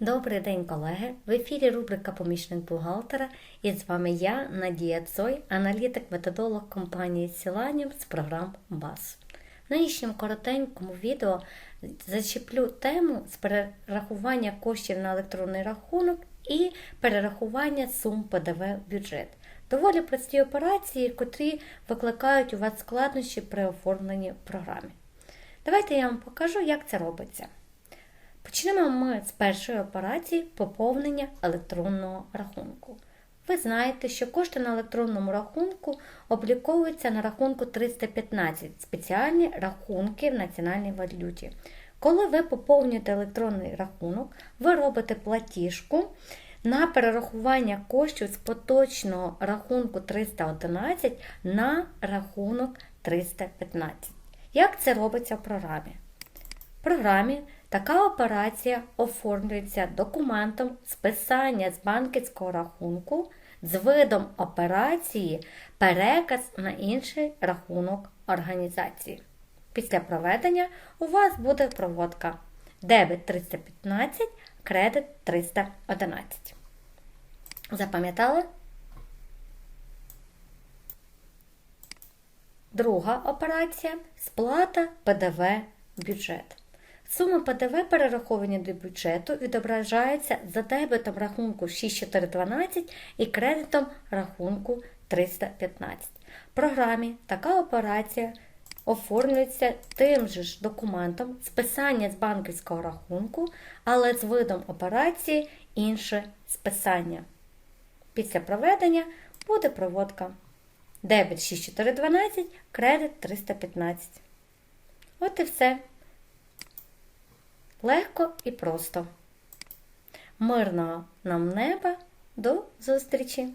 Добрий день, колеги! В ефірі рубрика Помічник бухгалтера і з вами я, Надія Цой, аналітик-методолог компанії Сіланіум з програм БАС. В нинішньому коротенькому відео зачеплю тему з перерахування коштів на електронний рахунок і перерахування сум ПДВ в бюджет. Доволі прості операції, котрі викликають у вас складнощі при оформленні програми. Давайте я вам покажу, як це робиться. Почнемо ми з першої операції поповнення електронного рахунку. Ви знаєте, що кошти на електронному рахунку обліковуються на рахунку 315 спеціальні рахунки в національній валюті. Коли ви поповнюєте електронний рахунок, ви робите платіжку на перерахування коштів з поточного рахунку 311 на рахунок 315. Як це робиться в програмі? Програмі така операція оформлюється документом списання з банківського рахунку з видом операції переказ на інший рахунок організації. Після проведення у вас буде проводка дебет 315, кредит 311. Запам'ятали? Друга операція сплата ПДВ бюджет. Сума ПДВ, перераховані до бюджету, відображається за дебетом рахунку 6412 і кредитом рахунку 315. В програмі така операція оформлюється тим же ж документом списання з банківського рахунку, але з видом операції інше списання. Після проведення буде проводка. Дебет 6412, кредит 315. От і все. Легко і просто. Мирного нам неба. До зустрічі!